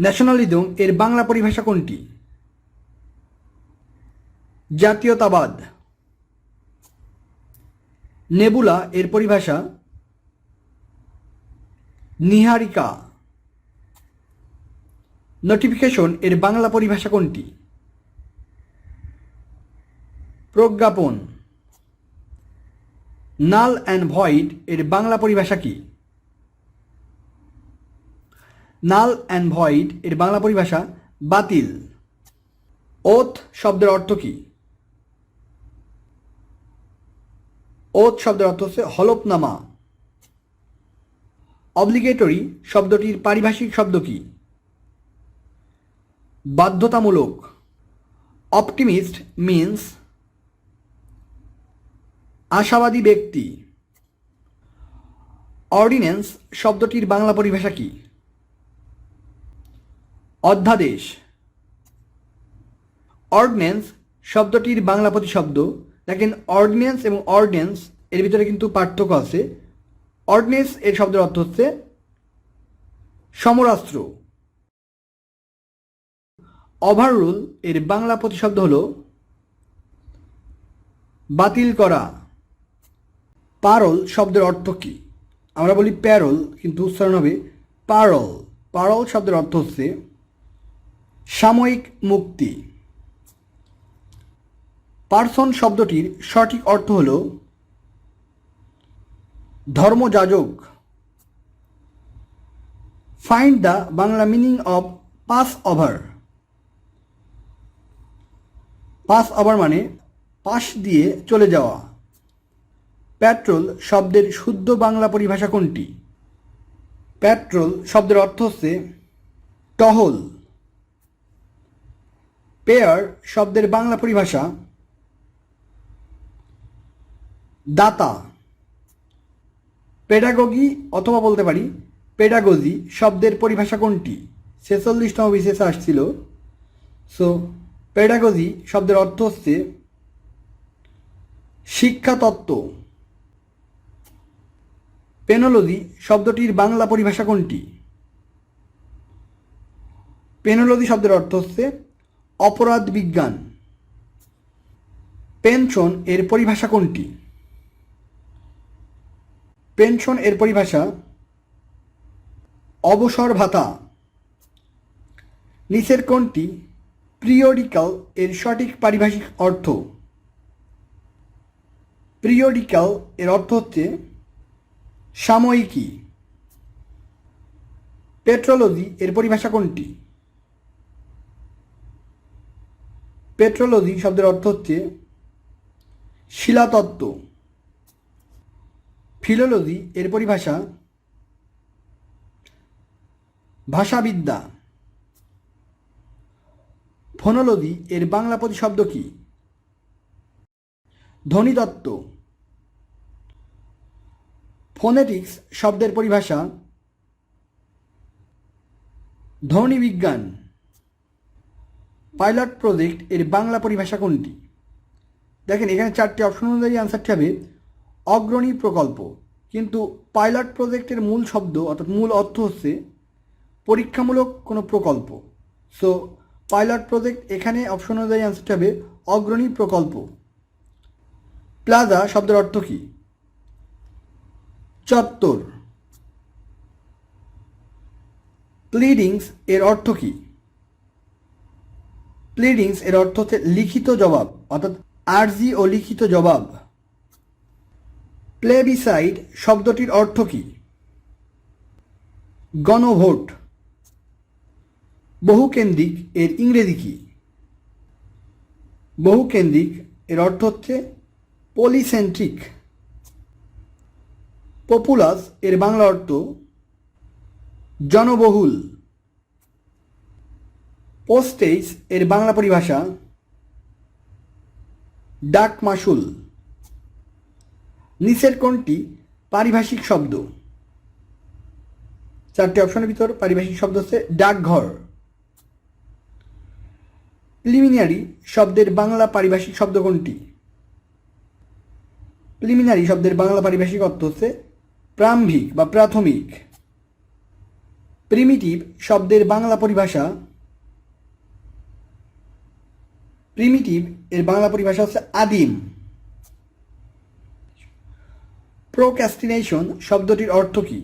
Nationalism এর বাংলা পরিভাষা কোনটি? জাতীয়তাবাদ। নেবুলা, এর পরিভাষা নিহারিকা। নোটিফিকেশন এর বাংলা পরিভাষা কোনটি? প্রজ্ঞাপন। নাল অ্যান্ড ভয়েড এর বাংলা পরিভাষা কি? নাল অ্যান্ড ভয়েড এর বাংলা পরিভাষা বাতিল। ওথ শব্দের অর্থ কি? ওথ শব্দের অর্থ হচ্ছে হলফনামা। অব্লিগেটরি শব্দটির পারিভাষিক শব্দ কি? বাধ্যতামূলক। অপটিমিস্ট মিন্স আশাবাদী ব্যক্তি। অর্ডিন্যান্স শব্দটির বাংলা পরিভাষা কি? অধ্যাদেশ। অর্ডিন্যান্স শব্দটির বাংলা প্রতিশব্দ, দেখেন অর্ডিন্যান্স এবং অর্ডিন্যান্স এর ভিতরে কিন্তু পার্থক্য আছে। অর্ডিন্যান্স এর শব্দের অর্থ হচ্ছে সমরাস্ত্র। ওভাররুল এর বাংলা প্রতিশব্দ হল বাতিল করা। পারল শব্দের অর্থ কি? আমরা বলি প্যারল কিন্তু উচ্চারণ হবে পারল পারল শব্দের অর্থ হচ্ছে সাময়িক মুক্তি। পার্সন শব্দটির সঠিক অর্থ হল ধর্মযাজক। Find the Bangla meaning of pass over pass over মানে পাশ দিয়ে চলে যাওয়া। পেট্রোল শব্দের শুদ্ধ বাংলা পরিভাষা কোনটি? পেট্রোল শব্দের অর্থ হচ্ছে টহল। পেয়ার শব্দের বাংলা পরিভাষা দাতা পেডাগগি অথবা বলতে পারি পেডাগজি শব্দের পরিভাষা কোনটি? ছেচল্লিশতম বিশেষ আসছিল। সো পেডাগজি শব্দের অর্থ হচ্ছে শিক্ষা তত্ত্ব পেনোলজি শব্দটির বাংলা পরিভাষা কোনটি? পেনোলজি শব্দের অর্থ হচ্ছে অপরাধ বিজ্ঞান। পেনশন এর পরিভাষা কোনটি? পেনশন এর পরিভাষা অবসর ভাতা। নিচের কোনটি? পিরিয়ডিক্যাল এর সঠিক পারিভাষিক অর্থ। পিরিয়ডিক্যাল এর অর্থ হচ্ছে সাময়িকী। পেট্রোলজি এর পরিভাষা কোনটি? পেট্রোলজি শব্দের অর্থ হচ্ছে শিলাতত্ত্ব। ফিলোলজি এর পরিভাষা ভাষাবিদ্যা। ফোনোলজি এর বাংলা প্রতিশব্দ কি? ধ্বনিতত্ত্ব। ফোনেটিক্স শব্দের পরিভাষা ধ্বনি বিজ্ঞান পাইলট প্রজেক্ট এর বাংলা পরিভাষা কোনটি? দেখেন, এখানে চারটি অপশন অনুযায়ী আনসারটি হবে অগ্রণী প্রকল্প। কিন্তু পাইলট প্রজেক্টের মূল শব্দ, অর্থাৎ মূল অর্থ হচ্ছে পরীক্ষামূলক কোনো প্রকল্প। সো পাইলট প্রজেক্ট এখানে অপশন অনুযায়ী আনসারটি হবে অগ্রণী প্রকল্প। প্লাজা শব্দের অর্থ কী? চত্বর। প্লিডিংস এর অর্থ কী? প্লিডিংস এর অর্থ হচ্ছে লিখিত জবাব, অর্থাৎ আর্জি ও লিখিত জবাব। প্লেবিসাইড শব্দটির অর্থ কী? গণভোট। বহুকেন্দ্রিক এর ইংরেজি কী? বহুকেন্দ্রিক এর অর্থ হচ্ছে পলিসেন্ট্রিক পপুলাস এর বাংলা অর্থ জনবহুল। পোস্টেজ এর বাংলা পরিভাষা ডাক মাসুল নিচের কোনটি পারিভাষিক শব্দ। চারটি অপশনের ভিতর পারিভাষিক শব্দ হচ্ছে ডাকঘর। প্রিলিমিনারি শব্দের বাংলা পারিভাষিক শব্দ কোনটি? প্রিলিমিনারি শব্দের বাংলা পারিভাষিক অর্থ হচ্ছে প্রারম্ভিক বা প্রাথমিক। প্রিমিটিভ শব্দের বাংলা পরিভাষা প্রিমিটিভ এর বাংলা পরিভাষা হচ্ছে আদিম। প্রোক্যাস্টিনেশন শব্দটির অর্থ কী?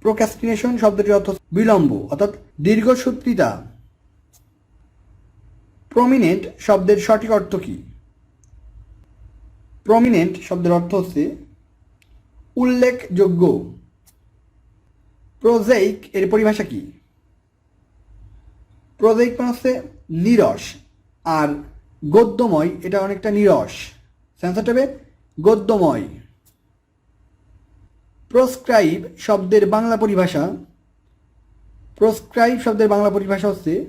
প্রোক্যাস্টিনেশন শব্দটির অর্থ বিলম্ব, অর্থাৎ দীর্ঘসূত্রিতা প্রমিনেন্ট শব্দের সঠিক অর্থ কী? প্রমিনেন্ট শব্দের অর্থ হচ্ছে উল্লেখযোগ্য। প্রোজেইক এর পরিভাষা কি? প্রোজেইক মানে হচ্ছে নিরস। আর গদ্যময়, এটা অনেকটা নিরস। সেন্সার হবে গদ্যময়। প্রস্ক্রাইব শব্দের বাংলা পরিভাষা। প্রস্ক্রাইব শব্দের বাংলা পরিভাষা হচ্ছে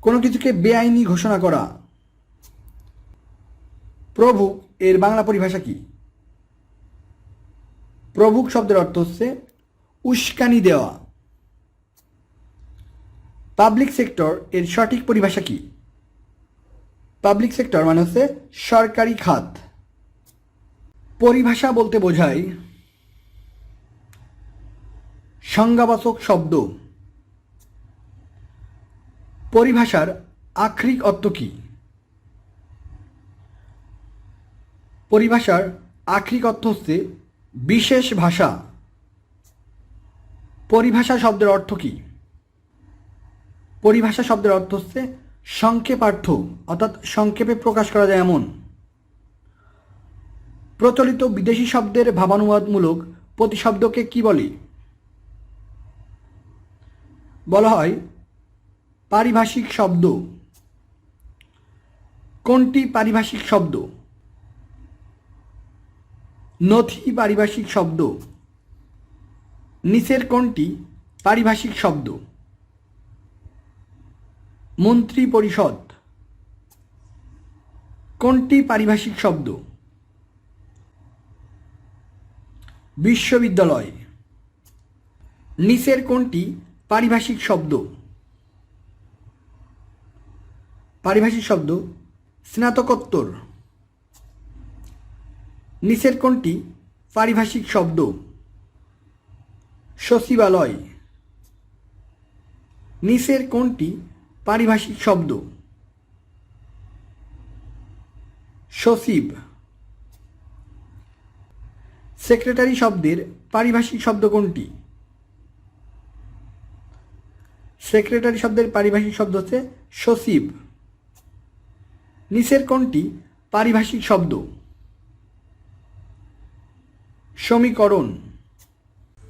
কোনো কিছুকে বেআইনি ঘোষণা করা। প্রভু, এর বাংলা পরিভাষা কি? প্রভুক শব্দের অর্থ হচ্ছে উস্কানি দেওয়া। পাবলিক সেক্টর এর সঠিক পরিভাষা কি? পাবলিক সেক্টর মানে হচ্ছে সরকারি খাত। পরিভাষা বলতে বোঝায় সংজ্ঞাবাচক শব্দ। পরিভাষার আক্ষরিক অর্থ কী? পরিভাষার আক্ষরিক অর্থ হচ্ছে বিশেষ ভাষা। পরিভাষা শব্দের অর্থ কী? পরিভাষা শব্দের অর্থ হচ্ছে সংক্ষেপার্থ, অর্থাৎ সংক্ষেপে প্রকাশ করা যায় এমন। প্রচলিত বিদেশি শব্দের ভাবানুবাদমূলক প্রতিশব্দকে কি বলে? বলা হয় পারিভাষিক শব্দ। কোনটি পারিভাষিক শব্দ? নথি পারিভাষিক শব্দ। নিচের কোনটি পারিভাষিক শব্দ? মন্ত্রী পরিষদ কোনটি পারিভাষিক শব্দ? বিশ্ববিদ্যালয়। নিচের কোনটি পারিভাষিক শব্দ? পারিভাষিক শব্দ স্নাতকোত্তর। নিচের কোনটি পারিভাষিক শব্দ? সচিবালয়। নিচের কোনটি পারিভাষিক শব্দ। সচিব। সেক্রেটারি শব্দের পারিভাষিক শব্দ কোনটি? সেক্রেটারি শব্দের পারিভাষিক শব্দ হচ্ছে সচিব। নিচের কোনটি? পারিভাষিক শব্দ। সমীকরণ।